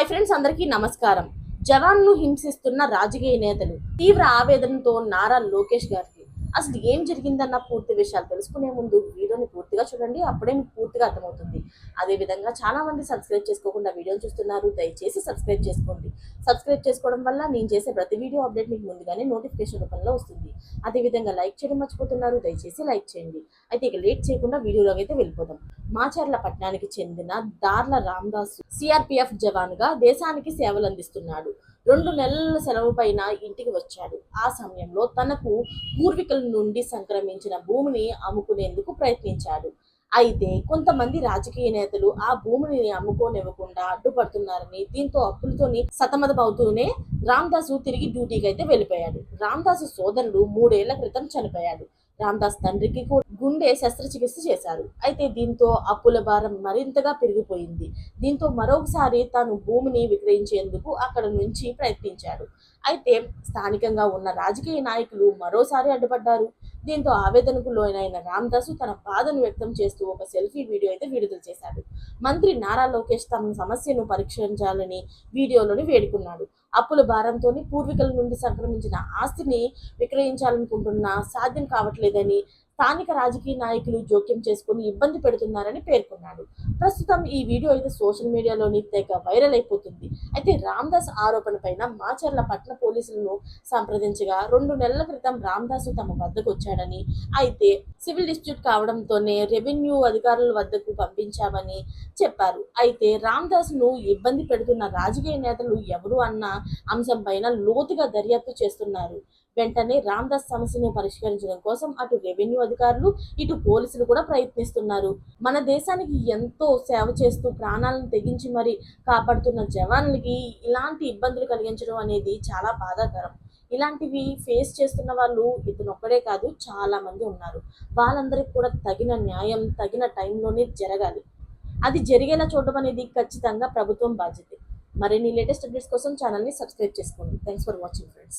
Hi friends అందరికీ నమస్కారం. జవాన్ను హింసిస్తున్న రాజకీయ నేతలు తీవ్ర ఆవేదనతో నారా లోకేష్ గారికి అసలు ఏం జరిగిందన్న పూర్తి విషయాలు తెలుసుకునే ముందు వీడియోని పూర్తిగా చూడండి అప్పుడే మీకు పూర్తిగా అర్థమవుతుంది. అదే విధంగా చాలా మంది సబ్స్క్రైబ్ చేసుకోకుండా వీడియోని చూస్తున్నారు దయచేసి సబ్స్క్రైబ్ చేసుకోండి. సబ్స్క్రైబ్ చేసుకోవడం వల్ల నేను చేసే ప్రతి వీడియో అప్డేట్ మీకు ముందుగానే నోటిఫికేషన్ రూపంలో వస్తుంది. అదే విధంగా లైక్ చేయడం మర్చిపోతున్నారు దయచేసి లైక్ చేయండి. అయితే ఇక లేట్ చేయకుండా వీడియోలోకి అయితే వెళ్ళిపోదాం. మాచర్ల పట్టణానికి చెందిన దార్ల రామ్దాస్ సిఆర్పిఎఫ్ జవాన్గా దేశానికి సేవలు అందిస్తున్నాడు. రెండు నెలల సెలవు పైన ఇంటికి వచ్చాడు. ఆ సమయంలో తనకు పూర్వీకుల నుండి సంక్రమించిన భూమిని అమ్ముకునేందుకు ప్రయత్నించాడు. అయితే కొంతమంది రాజకీయ నేతలు ఆ భూమిని అమ్ముకోనివ్వకుండా అడ్డుపడుతున్నారని దీంతో అప్పులతోని సతమతమవుతూనే రామ్దాసు తిరిగి డ్యూటీకి అయితే వెళ్ళిపోయాడు. రామ్దాసు సోదరుడు మూడేళ్ళ క్రితం చనిపోయాడు. రామ్దాస్ తండ్రికి గుండె శస్త్రచికిత్స చేశారు. అయితే దీంతో అప్పుల భారం మరింతగా పెరిగిపోయింది. దీంతో మరొకసారి తాను భూమిని విక్రయించేందుకు అక్కడ నుంచి ప్రయత్నించాడు. అయితే స్థానికంగా ఉన్న రాజకీయ నాయకులు మరోసారి అడ్డుపడ్డారు. దీంతో ఆవేదనకు లోనైన రామదాసు తన బాధను వ్యక్తం చేస్తూ ఒక సెల్ఫీ వీడియో అయితే విడుదల చేశాడు. మంత్రి నారా లోకేష్ తమ సమస్యను పరీక్షించాలని వీడియోలోని వేడుకున్నాడు. అప్పుల భారంతో పూర్వీకుల నుండి సంక్రమించిన ఆస్తిని విక్రయించాలనుకుంటున్నా సాధ్యం కావట్లేదని స్థానిక రాజకీయ నాయకులు జోక్యం చేసుకుని ఇబ్బంది పెడుతున్నారని పేర్కొన్నాడు ప్రస్తుతం ఈ వీడియో అయితే సోషల్ మీడియాలోని తెగ వైరల్ అయిపోతుంది. అయితే రామ్దాస్ ఆరోపణ పైన మాచర్ల పట్టణ పోలీసులను సంప్రదించగా రెండు నెలల క్రితం రామ్దాస్ తమ వద్దకు వచ్చాడని అయితే సివిల్ డిస్ప్యూట్ కావడంతోనే రెవెన్యూ అధికారుల వద్దకు పంపించామని చెప్పారు. అయితే రామ్దాస్ను ఇబ్బంది పెడుతున్న రాజకీయ నేతలు ఎవరు అన్న అంశం పైన లోతుగా దర్యాప్తు చేస్తున్నారు. వెంటనే రామ్దాస్ సమస్యను పరిష్కరించడం కోసం అటు రెవెన్యూ అధికారులు ఇటు పోలీసులు కూడా ప్రయత్నిస్తున్నారు. మన దేశానికి ఎంతో సేవ చేస్తూ ప్రాణాలను తెగించి మరి కాపాడుతున్న జవాన్లకి ఇలాంటి ఇబ్బందులు కలిగించడం అనేది చాలా బాధాకరం. ఇలాంటివి ఫేస్ చేస్తున్న వాళ్ళు ఇతను ఒక్కడే కాదు చాలా మంది ఉన్నారు. వాళ్ళందరికీ కూడా తగిన న్యాయం తగిన టైంలోనే జరగాలి. అది జరిగేలా చూడడం అనేది ఖచ్చితంగా ప్రభుత్వం బాధ్యత. మరిన్ని లేటెస్ట్ అప్డేట్స్ కోసం ఛానల్ని సబ్స్క్రైబ్ చేసుకోండి. Thanks for watching friends